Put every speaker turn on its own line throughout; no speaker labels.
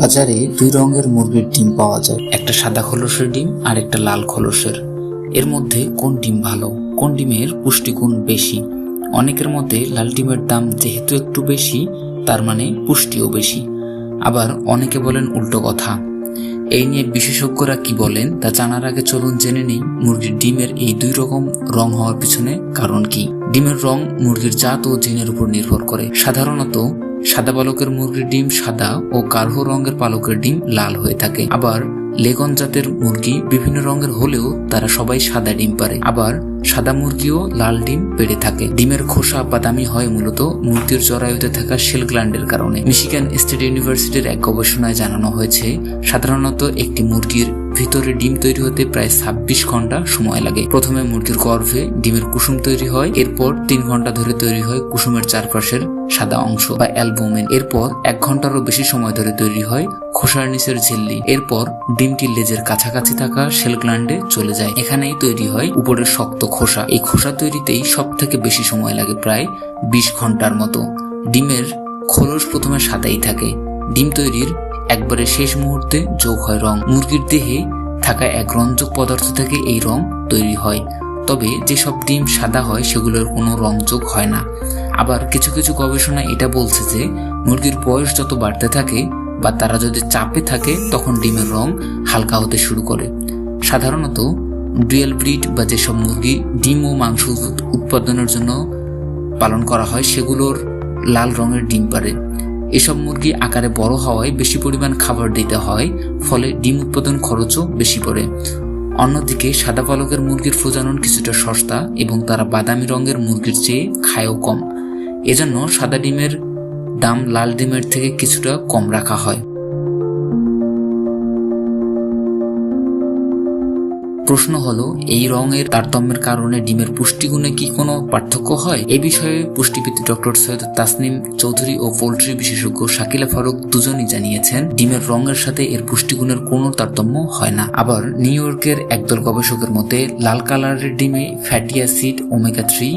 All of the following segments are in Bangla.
বাজারে দুই রঙের মুরগির ডিম পাওয়া যায়। একটা সাদা খোলসের ডিম আর একটা লাল খোলসের। এর মধ্যে কোন ডিম ভালো, কোন ডিমের পুষ্টিগুণ বেশি? অনেকের মতে লাল ডিমের দাম যেহেতু একটু বেশি, তার মানে পুষ্টিও বেশি। আবার অনেকে বলেন উল্টো কথা। এই নিয়ে বিশেষজ্ঞরা কি বলেন, তা জানার আগে চলুন জেনে নেই মুরগির ডিমের এই দুই রকম রং হওয়ার পিছনে কারণ কি। ডিমের রং মুরগির জাত ও জিনের উপর নির্ভর করে। সাধারণত সাদা পালকের মুরগির ডিম সাদা ও কার্হ রঙের পালকের ডিম লাল হয়ে থাকে। আবার লেগন জাতের মুরগি বিভিন্ন রঙের হলেও তারা সবাই সাদা ডিম পারে আবার সাদা মুরগিও লাল ডিম পেড়ে থাকে। ডিমের খোসা বাদামি হয় মূলত মুরগির জরায়ুতে থাকা শেল গ্ল্যান্ডের কারণে। মিশিগান স্টেট ইউনিভার্সিটির এক গবেষণায় জানানো হয়েছে, সাধারণত একটি মুরগির ভিতরে ডিম তৈরি হতে প্রায় ছাব্বিশ ঘণ্টা সময় লাগে। প্রথমে মুরগির গর্ভে ডিমের কুসুম তৈরি হয়, এরপর তিন ঘণ্টা ধরে তৈরি হয় কুসুমের চারপাশের সাদা অংশ বা অ্যালবুমেন। এরপর এক ঘন্টারও বেশি সময় ধরে তৈরি হয় খোসার নিচের ঝিল্লি। এরপর ডিমটি লেজের কাছাকাছি থাকা শেল গ্ল্যান্ডে চলে যায়। এখানেই তৈরি হয় উপরের শক্ত খোসা। এই খোসা তৈরিতেই সব থেকে বেশি সময় লাগে প্রায় বিশ ঘণ্টার মতো। ডিমের খোলস প্রথমে সাদাই থাকে। ডিম তৈরির একবারে শেষ মুহূর্তে যোগ হয় রং। মুরগির দেহে থাকা এক রঞ্জক পদার্থ থেকে এই রং তৈরি হয়। তবে যেসব ডিম সাদা হয়, সেগুলোর কোনো রং যোগ হয় না। আবার কিছু কিছু গবেষণা এটা বলছে যে, মুরগির বয়স যত বাড়তে থাকে বা তারা যদি চাপে থাকে, তখন ডিমের রং হালকা হতে শুরু করে। সাধারণত ডুয়েল ব্রিড বা যেসব মুরগি ডিম ও মাংস উৎপাদনের জন্য পালন করা হয়, সেগুলোর লাল রঙের ডিম পারে এসব মুরগি আকারে বড় হওয়ায় বেশি পরিমাণ খাবার দিতে হয়, ফলে ডিম উৎপাদন খরচও বেশি পড়ে। অন্যদিকে সাদা পালকের মুরগির প্রজনন কিছুটা সস্তা এবং তারা বাদামি রঙের মুরগির চেয়ে খায়ও কম। এজন্য সাদা ডিমের দাম লাল ডিমের থেকে কিছুটা কম রাখা হয়। প্রশ্ন হলো, এই রঙের তারতম্যের কারণে ডিমের পুষ্টিগুণে কি কোনো পার্থক্য হয়? এ বিষয়ে পুষ্টিবিদ ডক্টর সৈয়দ তাসনিম চৌধুরী ও পোল্ট্রি বিশেষজ্ঞ শাকিলা ফারুক দুজনই জানিয়েছেন, ডিমের রঙের সাথে এর পুষ্টিগুণের কোনো তারতম্য হয় না। আবার নিউ ইয়র্কের একদল গবেষকের মতে, লাল কালারের ডিমে ফ্যাটি অ্যাসিড ওমেগা থ্রি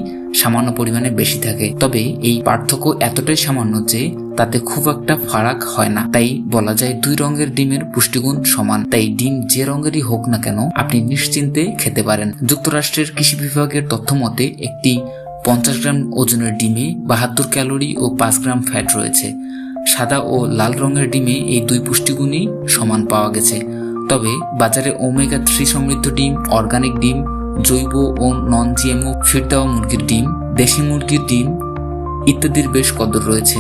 সামান্য পরিমাণে বেশি থাকে। তবে এই পার্থক্য এতটাই সামান্য যে তাতে খুব একটা ফারাক হয় না। তাই বলা যায় দুই রঙের ডিমের পুষ্টিগুণ সমান। তাই ডিম যে রঙেরই হোক না কেন, আপনি নিশ্চিন্তে খেতে পারেন। যুক্তরাষ্ট্রের কৃষি বিভাগের তথ্য মতে, একটি পঞ্চাশ গ্রাম ওজনের ডিমে বাহাত্তর ক্যালোরি ও পাঁচ গ্রাম ফ্যাট রয়েছে। সাদা ও লাল রঙের ডিমে এই দুই পুষ্টিগুণই সমান পাওয়া গেছে। তবে বাজারে ওমেগা থ্রি সমৃদ্ধ ডিম, অর্গানিক ডিম, জৈব ও নন জিএমও ফিট দেওয়া মুরগির ডিম, দেশি মুরগির ডিম ইত্যাদির বেশ কদর রয়েছে।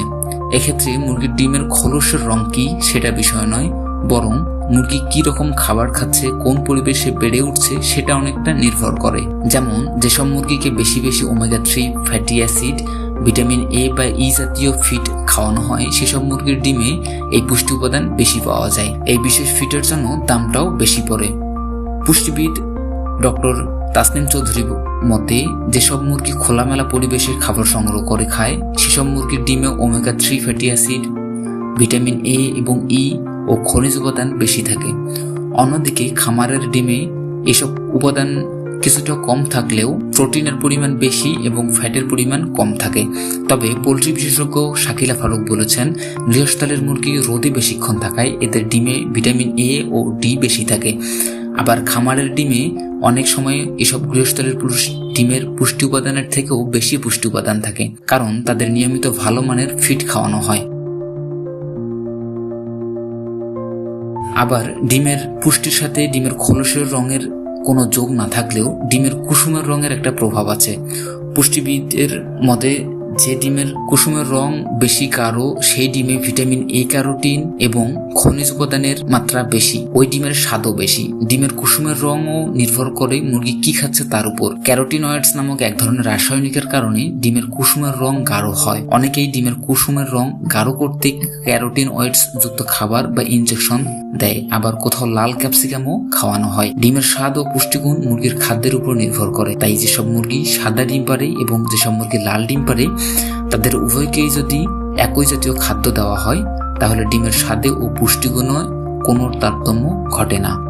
এক্ষেত্রে মুরগির ডিমের খোলসের রং কি সেটা বিষয় নয়, বরং মুরগি কি রকম খাবার খাচ্ছে, কোন পরিবেশে বেড়ে উঠছে সেটা অনেকটা নির্ভর করে। যেমন, যেসব মুরগিকে বেশি বেশি omega three fatty acid vitamin A বা ই জাতীয় ফিট খাওয়ানো হয়, সেসব মুরগির ডিমে এই পুষ্টি উপাদান বেশি পাওয়া যায়। এই বিশেষ ফিটের জন্য দামটাও বেশি পড়ে। পুষ্টিবিদ ডক্টর তাসনিম চৌধুরী মতে, যেসব মুরগি খোলামেলা পরিবেশের খাবার সংগ্রহ করে খায়, সেসব মুরগির ডিমে omega three fatty acid, vitamin A এবং ই ও খনিজ উপাদান বেশি থাকে। অন্যদিকে খামারের ডিমে এসব উপাদান কিছুটা কম থাকলেও প্রোটিনের পরিমাণ বেশি এবং ফ্যাটের পরিমাণ কম থাকে। তবে পোলট্রি বিশেষজ্ঞ শাকিলা ফারুক বলেছেন, গৃহস্থলের মুরগি রোদে বেশিক্ষণ থাকায় এদের ডিমে ভিটামিন এ ও ডি বেশি থাকে। আবার খামারের ডিমে অনেক সময় এসব গৃহস্থলের পুরুষ ডিমের পুষ্টি উপাদানের থেকেও বেশি পুষ্টি উপাদান থাকে, কারণ তাদের নিয়মিত ভালো মানের ফিট খাওয়ানো হয়। আবার ডিমের পুষ্টির সাথে ডিমের খোলসের রঙের কোনো যোগ না থাকলেও ডিমের কুসুমের রঙের একটা প্রভাব আছে। পুষ্টিবিদের মতে যে ডিমের কুসুমের রং বেশি গাঢ়, সেই ডিমে ভিটামিন এ ক্যারোটিন এবং খনিজ উপাদানের মাত্রা বেশি। ওই ডিমের স্বাদও বেশি। ডিমের কুসুমের রঙও নির্ভর করে মুরগি কি খাচ্ছে তার উপর। ক্যারোটিনয়েডস নামক এক ধরনের রাসায়নিকের কারণে ডিমের কুসুমের রং গাঢ় হয়। অনেকেই ডিমের কুসুমের রং গাঢ় করতে ক্যারোটিনয়েডস যুক্ত খাবার বা ইনজেকশন দেয়। আবার কোথাও লাল ক্যাপসিকামও খাওয়ানো হয়। ডিমের স্বাদ ও পুষ্টিগুণ মুরগির খাদ্যের উপর নির্ভর করে। তাই যেসব মুরগি সাদা ডিম পারে এবং যেসব মুরগি লাল ডিম পারে তাদের উভয়কেই যদি একই জাতীয় খাদ্য দেওয়া হয়, তাহলে ডিমের স্বাদে ও পুষ্টিগুণে কোনো তারতম্য ঘটে না।